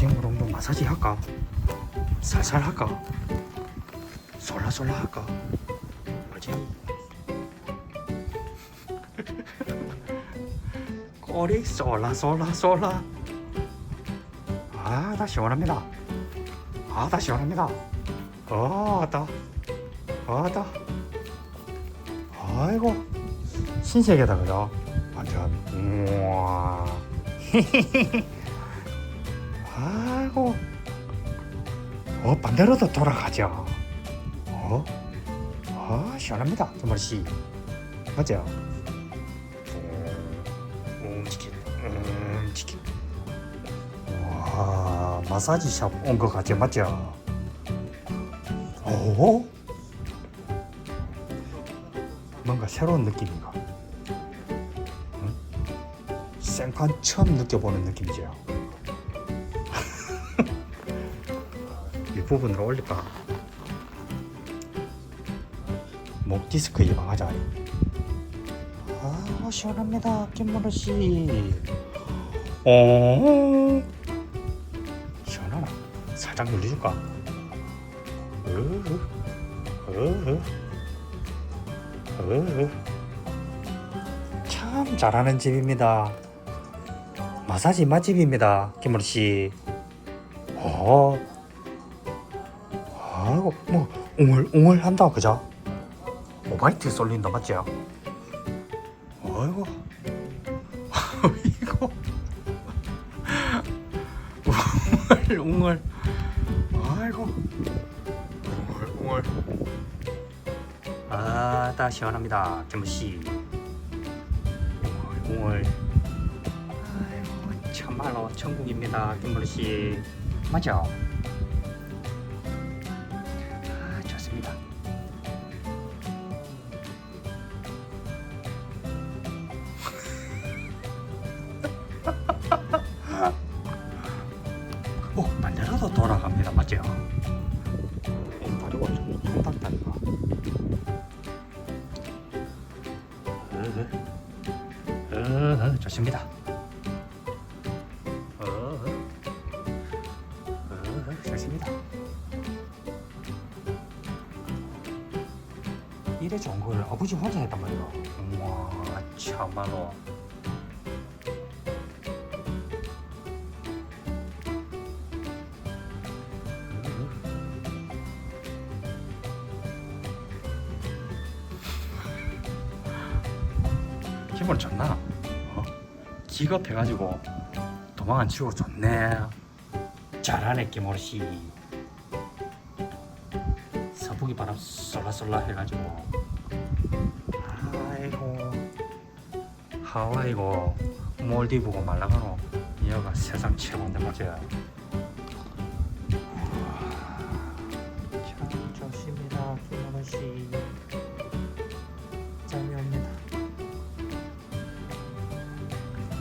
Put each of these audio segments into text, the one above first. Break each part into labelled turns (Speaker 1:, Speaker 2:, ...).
Speaker 1: 김으로 마사지 할까? 살살 할까? 솔라솔라 할까? 뭐지? 꼬리 솔라솔라솔라 아, 다 시원합니다. 아, 다 시원합니다. 어, 다. 아, 다. 아이고, 신세계다, 그죠? 완전, 우와. 아이고. 어, 반대로도 돌아가죠. 어? 아, 시원합니다. 김머리씨. 맞죠? 음, 치킨. 음, 치킨. 와, 마사지 샵 온 것 같죠? 맞죠? 오? 뭔가 새로운 느낌인가? 응? 생판 처음 느껴보는 느낌이죠. 부분으로 올릴까? 목 디스크 예방하자. 아, 시원합니다, 김모로 씨. 어? 시원하나? 살짝 눌려줄까? 으흐, 으흐, 으흐. 참 잘하는 집입니다. 마사지 맛집입니다, 김모로 씨. 어, 아이고 뭐 웅얼웅얼 한다 그죠? 오바이트 쏠린다 맞죠? 아이고. 이거 웅얼 웅얼 아이고. 웅얼 웅얼 아따 시원합니다 김씨. 웅얼 아이고 참말로 천국입니다 김물씨. 맞죠? 으흐. 으흐, 좋습니다. 으흐. 으흐, 좋습니다. 이래 좋은 걸 아버지 혼자 했단 말이야. 우와, 참말로. 기분 좋나? 어? 기겁해가지고 도망 안 치고 좋네. 잘하네 김모씨. 서북이 바람 쏠라쏠라 해가지고 아이고 하와이고 몰디브고 말라가노 여가 세상 최고인데 맞아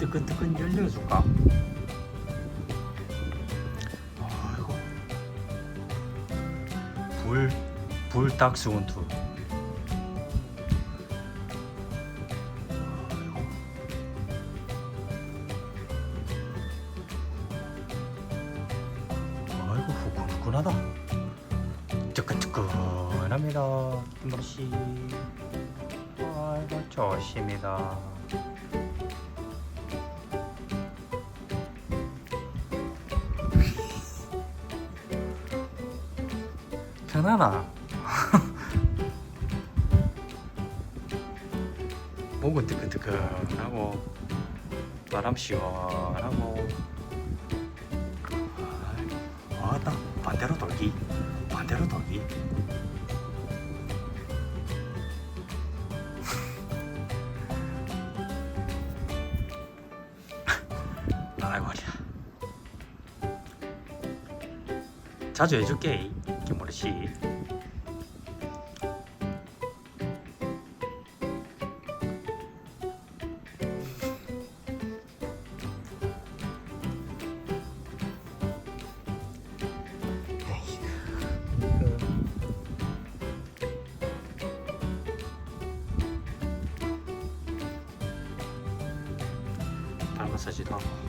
Speaker 1: 뜨끈뜨끈 열려줄까? 아이고 불 불닭수훈투 아이고 후끈후끈하다. 뜨끈뜨끈합니다. 김버씨 아이고 좋습니다 편하나? 목은 뜨끈뜨끈하고 바람 시원하고. 아따 반대로 돌기. 반대로 돌기. 허리야 자주 해줄게 김모르씨 발 마사지도 하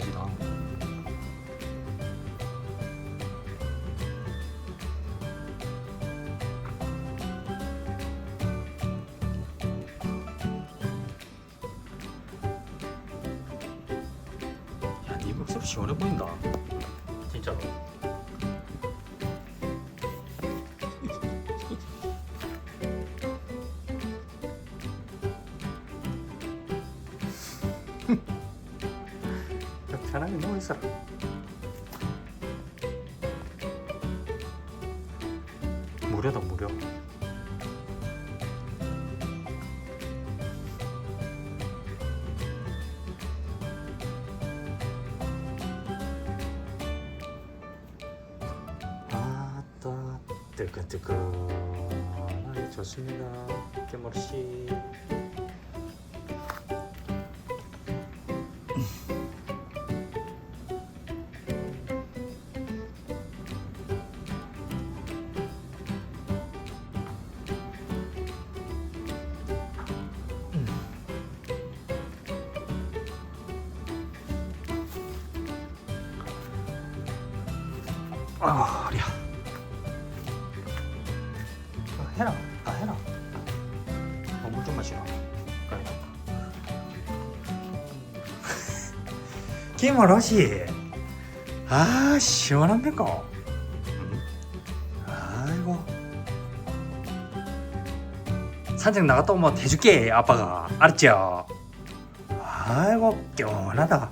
Speaker 1: 것이다. 야, 네 목소리 시원해 보인다. 진짜로. 편하게 누워 있어라. 무료다 무료. 아따 뜨끈뜨끈하게 좋습니다. 깨머리 씨. 아, 허리야. 어, 해라. 아, 해라. 어, 물 좀 마시라. 그래. 김어러시. 아, 시원합니까? 음. 아이고. 산책 나갔다 오면 대줄게, 아빠가. 알았죠? 아이고, 깨원하다.